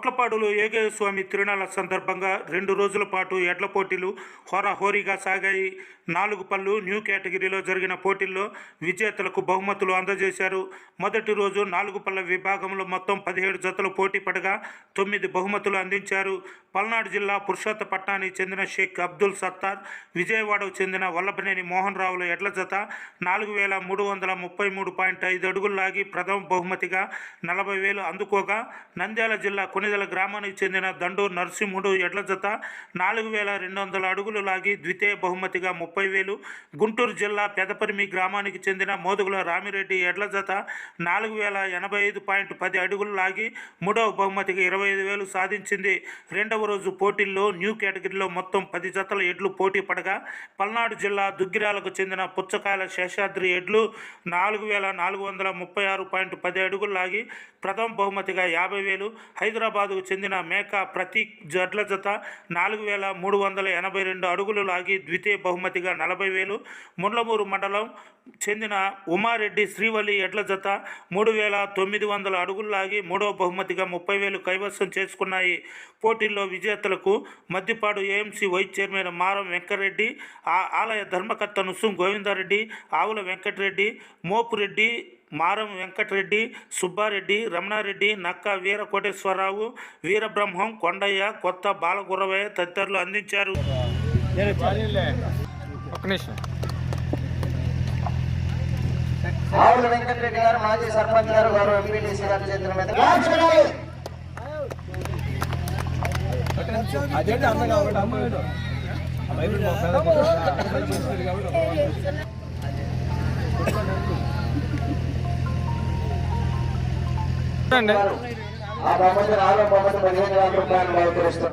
పొట్లపాడులో ఏగయ్య స్వామి తిరునాళ్ళ సందర్భంగా రెండు రోజుల పాటు ఎడ్ల పోటీలు హోరాహోరీగా సాగాయి. నాలుగు పళ్ళు న్యూ కేటగిరీలో జరిగిన పోటీల్లో విజేతలకు బహుమతులు అందజేశారు. మొదటి రోజు నాలుగు పళ్ళ విభాగంలో మొత్తం పదిహేడు జతలు పోటీ పడగా తొమ్మిది బహుమతులు అందించారు. పల్నాడు జిల్లా పురుషోత్తపట్నానికి చెందిన షేక్ అబ్దుల్ సత్తార్ విజయవాడకు చెందిన వల్లభనేని మోహన్ రావుల ఎడ్ల జత నాలుగు వేల మూడు వందల ముప్పై మూడు పాయింట్ ఐదు అడుగులు లాగి ప్రథమ బహుమతిగా నలభై వేలు అందుకోగా నంద్యాల జిల్లా కొనిదల గ్రామానికి చెందిన దండు నరసింహుడు ఎడ్ల జత నాలుగు వేల రెండు వందల అడుగులు లాగి ద్వితీయ బహుమతిగా ముప్పై వేలు. గుంటూరు జిల్లా పెదపరిమి గ్రామానికి చెందిన మోదుగుల రామిరెడ్డి ఎడ్ల జత నాలుగు వేల ఎనభై ఐదు పాయింట్ పది అడుగులు లాగి మూడవ బహుమతిగా ఇరవై ఐదు వేలు సాధించింది. రెండవ రోజు పోటీల్లో న్యూ కేటగిరీలో మొత్తం పది జతల ఎడ్లు పోటీ పడగా పల్నాడు జిల్లా దుగ్గిరాలకు చెందిన పుచ్చకాయల శేషాద్రి ఎడ్లు నాలుగు వేల నాలుగు వందల ముప్పై ఆరు పాయింట్ పది అడుగులు లాగి ప్రథమ బహుమతిగా యాభై వేలు. హైదరాబాద్ హైదరాబాదుకు చెందిన మేక ప్రతీక్ జడ్ల జత నాలుగు వేల మూడు వందల ఎనభై రెండు అడుగులు లాగి ద్వితీయ బహుమతిగా నలభై వేలు. ముండ్లమూరు మండలం చెందిన ఉమారెడ్డి శ్రీవల్లి ఎడ్ల జత మూడు వేల తొమ్మిది వందల అడుగులు లాగి మూడవ బహుమతిగా ముప్పై వేలు కైవసం చేసుకున్నాయి. పోటీల్లో విజేతలకు మద్దిపాడు ఏఎంసీ వైస్ చైర్మన్ మారం వెంకరెడ్డి ఆ ఆలయ ధర్మకర్త నుసుం గోవిందారెడ్డి ఆవుల వెంకటరెడ్డి మోపురెడ్డి మారం వెంకటరెడ్డి సుబ్బారెడ్డి రమణారెడ్డి నక్క వీర కోటేశ్వరరావు వీరబ్రహ్మం కొండయ్య కొత్త బాలగురవయ్య తదితరులు అందించారు. ఒక్క నిమిషం. ఆవుల వెంకటరెడ్డి గారు మాజీ సర్పంచ్ గారు గౌరవ ఎంపీటీసీ గారి చేతుల మీద. అదేంటి అమ్మ కాబట్టి అమ్మ చూడండి